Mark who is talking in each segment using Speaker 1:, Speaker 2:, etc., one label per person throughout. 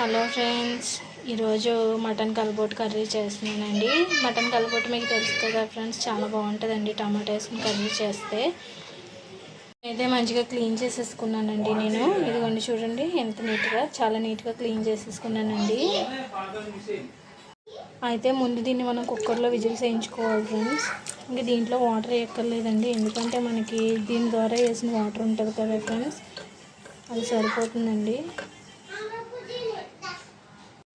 Speaker 1: Hello friends ఈరోజు mutton కలబోట్ curry చేస్తున్నానండి. Mutton కలబోట్ మీకు తెలుసు కదా ఫ్రెండ్స్ చాలా బాగుంటుందండి టమాటా వేసుకుని కర్రీ చేస్తే. అయితే మంచిగా క్లీన్ చేసేసుకున్నానండి నేను. ఇదిగోండి చూడండి ఎంత నీట్గా చాలా నీట్గా క్లీన్ చేసేసుకున్నానండి. అయితే ముందు దీన్ని మనం కుక్కర్లో విజిల్స్ వేయించుకోవాలి ఫ్రెండ్స్. ఇంకా దీంట్లో వాటర్ ఎక్కర్లేదండి ఎందుకంటే మనకి దీని ద్వారా వేసిన వాటర్ ఉంటుంది కదా ఫ్రెండ్స్. అది సరిపోతుందండి.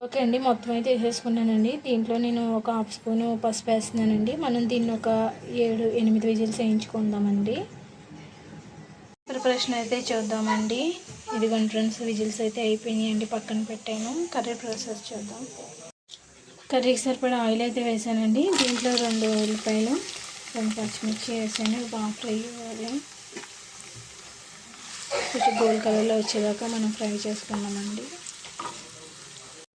Speaker 1: ఓకే అండి మొత్తం అయితే వేసేసుకున్నానండి. దీంట్లో నేను ఒక హాఫ్ స్పూన్ పసుపు వేస్తున్నానండి. మనం దీన్ని ఒక ఏడు ఎనిమిది విజిల్స్ వేయించుకుందామండి. ప్రిపరేషన్ అయితే చూద్దామండి. ఇదిగోండి ఫ్రెండ్స్ విజిల్స్ అయితే అయిపోయినాయండి పక్కన పెట్టాను. కర్రీ ప్రాసెస్ చూద్దాం. కర్రీకి సరిపడా ఆయిల్ అయితే వేసానండి. దీంట్లో రెండు ఉల్లిపాయలు రెండు పచ్చిమిర్చి వేసాను. బాగా ఫ్రై అవ్వాలి. కొంచెం గోల్డ్ కలర్లో వచ్చేదాకా మనం ఫ్రై చేసుకున్నామండి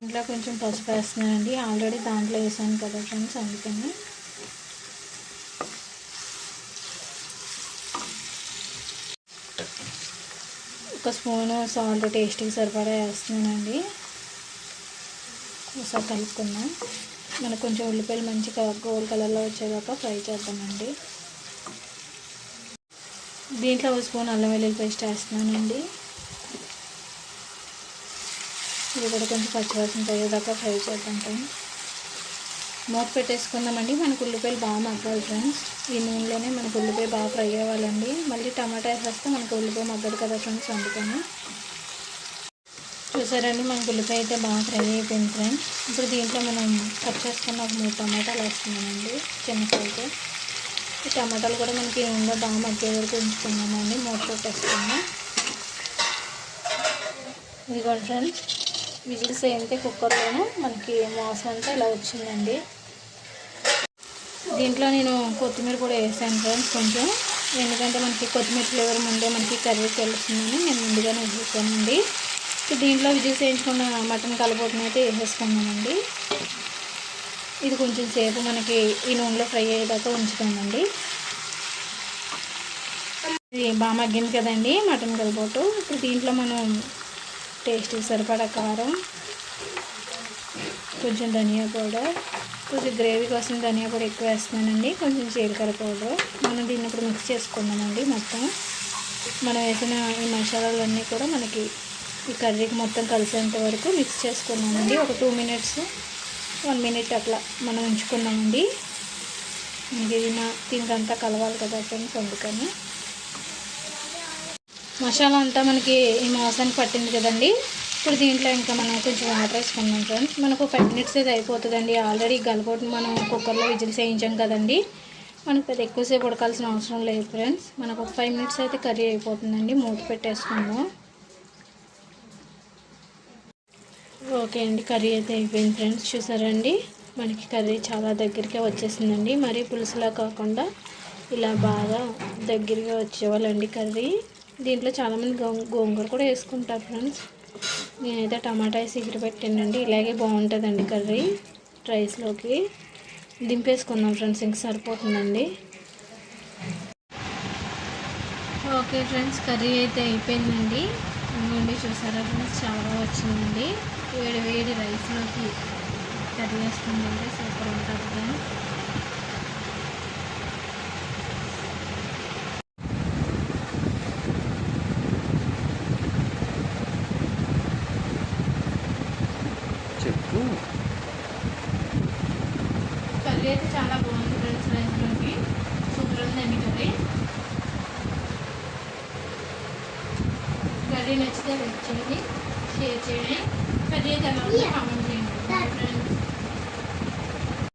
Speaker 1: ఇంట్లో కొంచెం పసుపు వేస్తున్నానండి. ఆల్రెడీ దాంట్లో వేసాను కదా ఫ్రెండ్స్ అందుకని. ఒక స్పూను సాల్ట్ టేస్ట్కి సరిపడా వేస్తున్నానండి. ఒకసారి కలుపుకుందాం. మనకు కొంచెం ఉల్లిపాయలు మంచిగా గోల్డ్ కలర్లో వచ్చేదాకా ఫ్రై చేద్దామండి. దీంట్లో ఒక స్పూన్ అల్లం వెల్లుల్లి పేస్ట్ వేస్తున్నానండి. ఇది కూడా కొంచెం పచ్చివాసన పోయేదాకా ఫ్రై చేద్దాం మూత పెట్టేసుకుందామండి. మనకు ఉల్లిపాయలు బాగా మగ్గాలి ఫ్రెండ్స్. ఈ నూనెలోనే మనకు ఉల్లిపాయ బాగా ఫ్రై అవ్వాలండి. మళ్ళీ టమాటా వేసేస్తే మనకు ఉల్లిపాయ మగ్గదు కదా ఫ్రెండ్స్ అందుకని. చూసారండి మనకు ఉల్లిపాయ అయితే బాగా ఫ్రై అయిపోయింది ఫ్రెండ్స్. ఇప్పుడు దీంట్లో మనం కట్ చేసుకున్న ఒక మూడు టమాటాలు వేస్తున్నామండి చిన్న సైజు. ఈ టమాటాలు కూడా మనకి నూనెలో బాగా మగ్గే వరకు ఉంచుకున్నామండి మూత పెట్టేసుకున్నాం ఇదిగోండి ఫ్రెండ్స్. విజిల్స్ అయితే కుక్కర్లోనూ మనకి మాంసం అంతా ఇలా వచ్చిందండి. దీంట్లో నేను కొత్తిమీర కూడా వేసాను ఫ్రెండ్స్ కొంచెం. ఎందుకంటే మనకి కొత్తిమీర ఫ్లేవర్ ముందే మనకి కర్రీ తెలుస్తుందని నేను ముందుగానే వేసేసానండి దీంట్లో విజిల్స్ వేయించుకున్న మటన్ కలబోటుని అయితే వేసేసుకున్నామండి ఇది కొంచెం సేపు మనకి ఈ నూనెలో ఫ్రై అయ్యేదాకా ఉంచుతామండి ఇది బాగా మగ్గింది కదండి మటన్ కలపోటు ఇప్పుడు దీంట్లో మనం టేస్ట్ సరిపడా కారం కొంచెం ధనియా పౌడర్ కొంచెం గ్రేవీ కోసం ధనియా పౌడర్ ఎక్కువ వేస్తున్నానండి. కొంచెం జీలకర్ర పౌడర్. మనం దీన్ని ఇప్పుడు మిక్స్ చేసుకున్నామండి మొత్తం. మనం వేసిన ఈ మసాలాలన్నీ కూడా మనకి ఈ కర్రీకి మొత్తం కలిసేంత వరకు మిక్స్ చేసుకున్నామండి ఒక టూ మినిట్స్ వన్ మినిట్ అట్లా మనం ఉంచుకున్నామండి. ఇది దీనికంతా కలవాలి కదా ఫ్రెండ్స్ అందుకని. మసాలా అంతా మనకి ఈ మాసానికి పట్టింది కదండి. ఇప్పుడు దీంట్లో ఇంకా మనం కొంచెం వాటర్ వేసుకున్నాం ఫ్రెండ్స్ మనకు ఫైవ్ మినిట్స్ అయితే అయిపోతుందండి. ఆల్రెడీ గలగొట్టి మనం కుక్కర్లో విజిల్స్ వేయించాం కదండి. మనకు పెద్ద ఎక్కువసేపు ఉడకాల్సిన అవసరం లేదు ఫ్రెండ్స్ మనకు ఒక ఫైవ్ మినిట్స్ అయితే కర్రీ అయిపోతుందండి. మూత పెట్టేసుకుందాం. ఓకే అండి కర్రీ అయితే అయిపోయింది ఫ్రెండ్స్ చూసారండి? మనకి కర్రీ చాలా దగ్గరికే వచ్చేసిందండి. మరీ పులుసులా కాకుండా ఇలా బాగా దగ్గరగా వచ్చేవాళ్ళండి కర్రీ. దీంట్లో చాలామంది గోంగూర కూడా వేసుకుంటారు ఫ్రెండ్స్ నేనైతే టమాటా వేసి ఎగిరి పెట్టానండి ఇలాగే బాగుంటుందండి కర్రీ. రైస్లోకి దింపేసుకుందాం ఫ్రెండ్స్ ఇంక సరిపోతుందండి. ఓకే ఫ్రెండ్స్ కర్రీ అయితే అయిపోయిందండి. నుండి చూసారా ఫ్రెండ్స్ చాలా వచ్చిందండి. వేడి వేడి రైస్లోకి కర్రీ వేసుకుందంటే సూపర్ ఉంటుంది ఫ్రెండ్స్ అయితే చాలా బాగుంది ఫ్రెండ్స్ రైస్లోకి సూపర్ ఉందండి కర్రీ. కర్రీ నచ్చితే లైక్ చేయండి షేర్ చేయండి. కర్రీ అయితే ఎలా ఉందో కామెంట్ చేయండి. ఫ్రెండ్స్